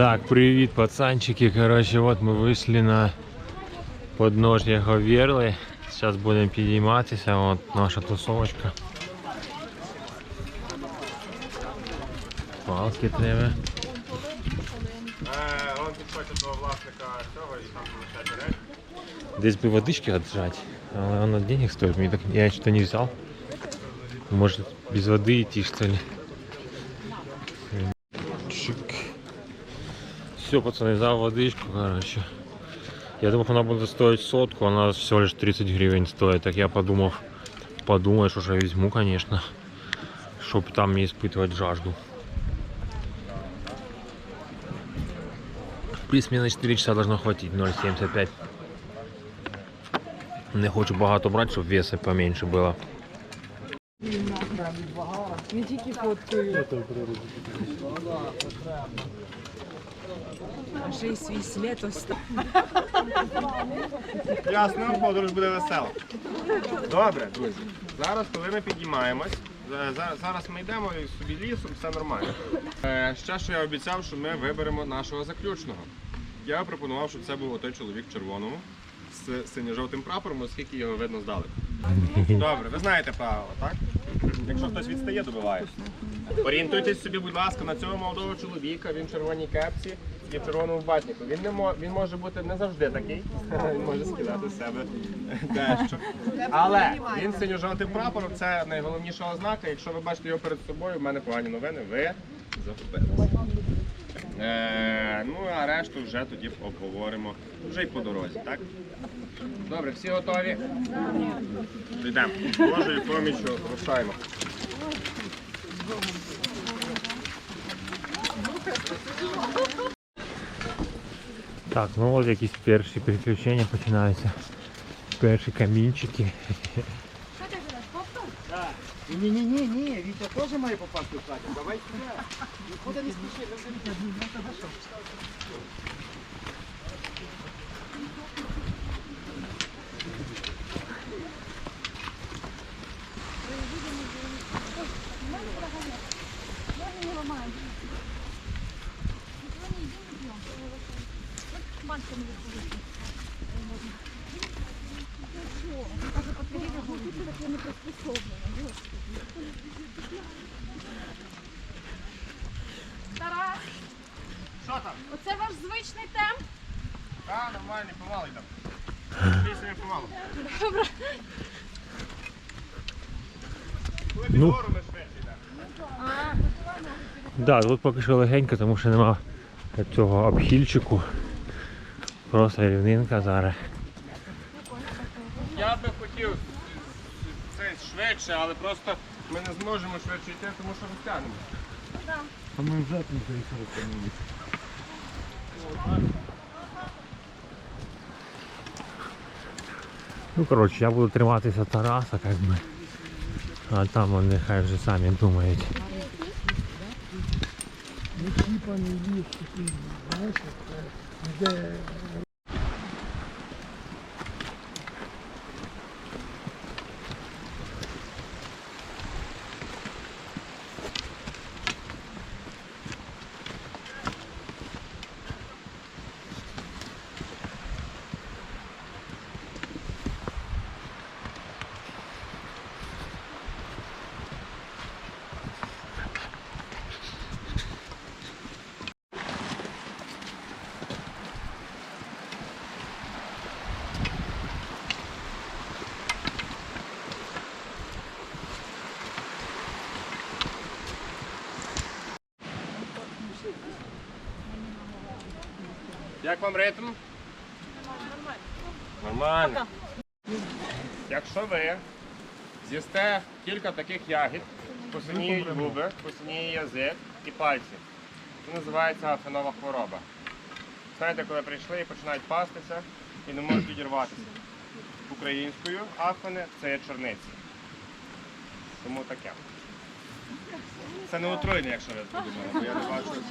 Так, привет, пацанчики. Короче, вот мы вышли на подножье Говерлы. Сейчас будем підійматися. Вот наша тусовочка. Палки треба. Е, Он підходить до власника цього і там залишає речі. Здесь бы водички отжать, але оно денег стоит. Мне так, я что-то не взял. Может без воды идти что ли? Все, пацаны, взял водичку, короче. Я думал, она будет стоить сотку, она всего лишь 30 гривен стоит. Так я подумал, подумаю, что же я возьму, конечно. Чтоб там не испытывать жажду. В принципе, мне на 4 часа должно хватить, 0,75. Не хочу багато брати, щоб веси поменше було. Не тільки фоткою. Ще й свій слід остав. Ясно, подорож буде весела. Добре, друзі. Зараз, коли ми підіймаємось, за- зараз ми йдемо і собі лісом, все нормально. Е, Ще що я обіцяв, що ми виберемо нашого заключного. Я пропонував, щоб це був той чоловік в червоному з синьо-жовтим прапором, оскільки його видно здалеку. Добре, ви знаєте правила, так? Якщо хтось відстає, добиває. Орієнтуйтесь собі, будь ласка, на цього молодого чоловіка, він в червоній кепці і в червоному батнику. Він не мо- він може бути не завжди такий, він може скидати з себе дещо. Але він синьо-жовтим прапором це найголовніша ознака. Якщо ви бачите його перед собою, в мене погані новини, ви загубилися. Е, ну а решту вже тоді обговоримо вже й по дорозі, так? Добре, всі готові? Йдемо. Божою поміччю рушаємо. Так, ну от якісь перші приключення починаються. Перші камінчики. Ні, ні, ні, ні, Вітя теж має попасти в хаті. Давай сюди. Нікуди не спіши, Тарас, Що там? оце ваш звичний темп? А, нормально, помалу йдемо. Пісня помалу. Добре. Коли Ну. Да, тут поки що легенько, тому що нема цього обхильчику. Просто рівнинка зараз. Я би хотів це швидше, але просто ми не зможемо швидше йти, тому що розтягнемо. А ми вже тут заїхали. Ну, коротше, я буду триматися Тараса, как би. А там вони нехай вже самі думають. Типа не такі, знаєш, де Як вам ритм? Нормально. Якщо ви з'їсте кілька таких ягід, посиніють губи, посиніє язик і пальці. Це називається афенова хвороба. Знаєте, коли прийшли і починають пастися і не можуть відірватися. Українською афени це є чорниці. Тому таке. Це не отруєння, якщо ви подумали, бо я не бачу.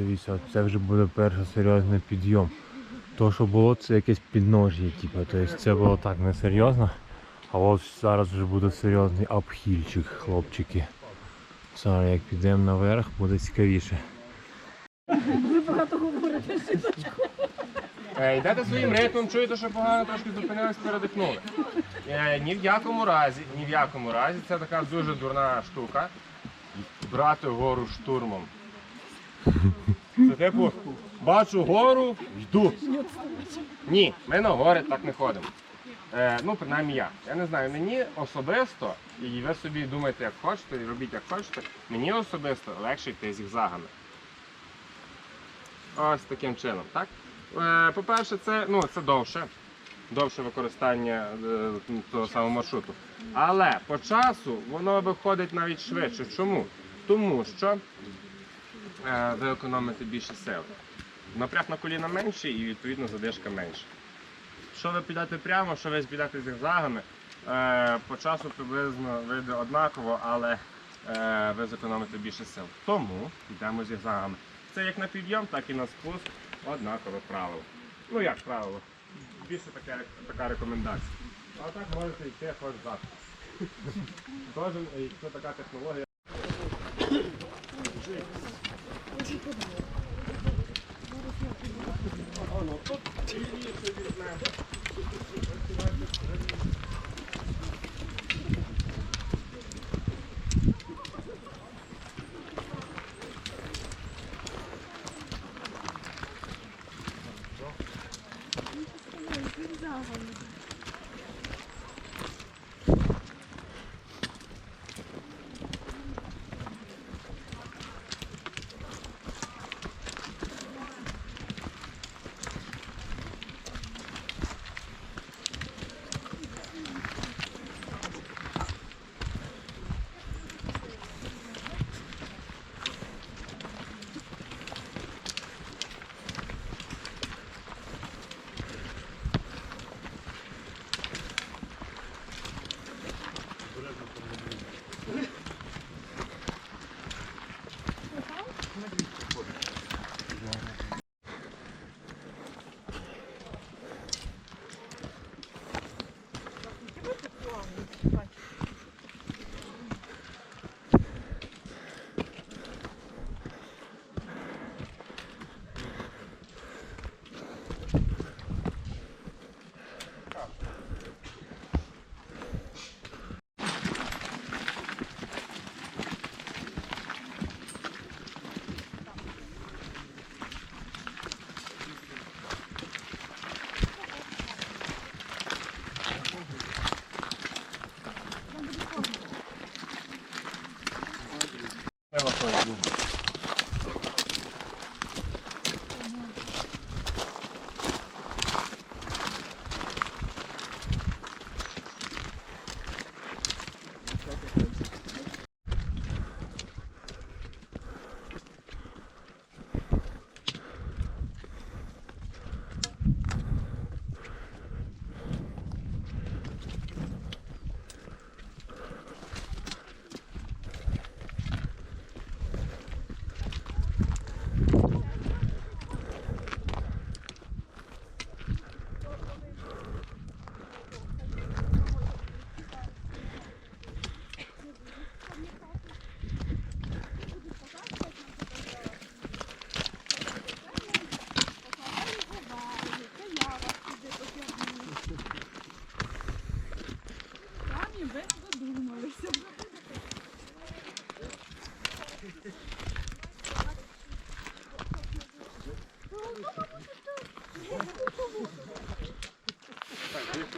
Дивіться, це вже буде перший серйозний підйом. То, що було, це якесь підножжя, типу. Тобто це було так несерйозно. А от зараз вже буде серйозний обхильчик, хлопчики. Зараз як підемо наверх, буде цікавіше. Е, Йдете своїм ритмом, чуєте, що погано трошки зупинились, передихнули. Е, Ні в якому разі, ні в якому разі, це така дуже дурна штука. Брати гору штурмом. Це типу, бачу гору, йду. Ні, ми на гори так не ходимо. Е, ну, принаймні я. Я не знаю, мені особисто, і ви собі думайте, як хочете, і робіть як хочете, мені особисто легше йти зігзагами. Ось таким чином, так? Е, По-перше, це, ну, це довше. Довше використання е, того самого маршруту. Але по часу воно виходить навіть швидше. Чому? Тому що ви економите більше сил. Напряг на коліна менший і відповідно задержка менша. Що ви підете прямо, що ви підете зігзагами, е, по часу приблизно вийде однаково, але е, ви зекономите більше сил. Тому йдемо зігзагами. Це як на підйом, так і на спуск однакове правило. Ну як правило? Більше таке, така рекомендація. А так можете йти хоч завтра. Кожен, це така технологія. Оно, тут Bye.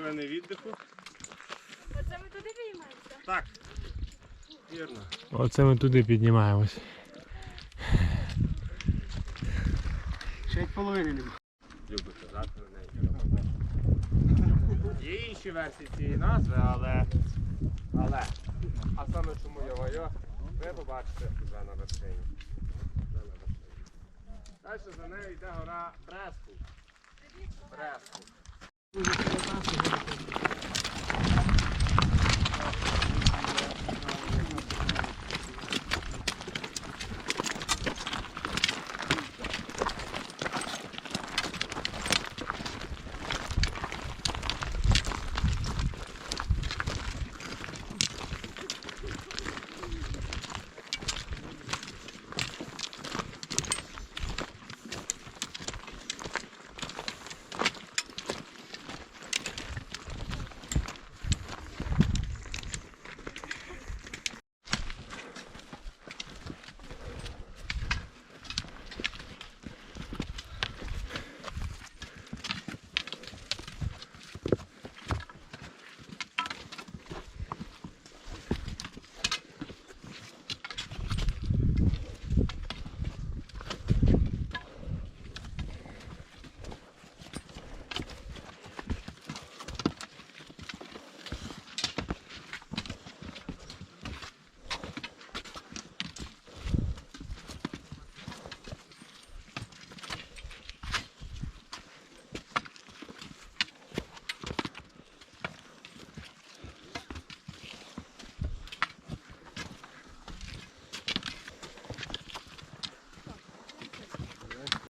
Хвилини віддиху. Оце ми туди підіймаємося. Так. Вірно. Оце ми туди піднімаємось. Ще й половини нема. Люблю казати на неї. Є інші версії цієї назви, але. Але. А саме чому його ви побачите вже на вершині. Далі за нею йде гора Thank you.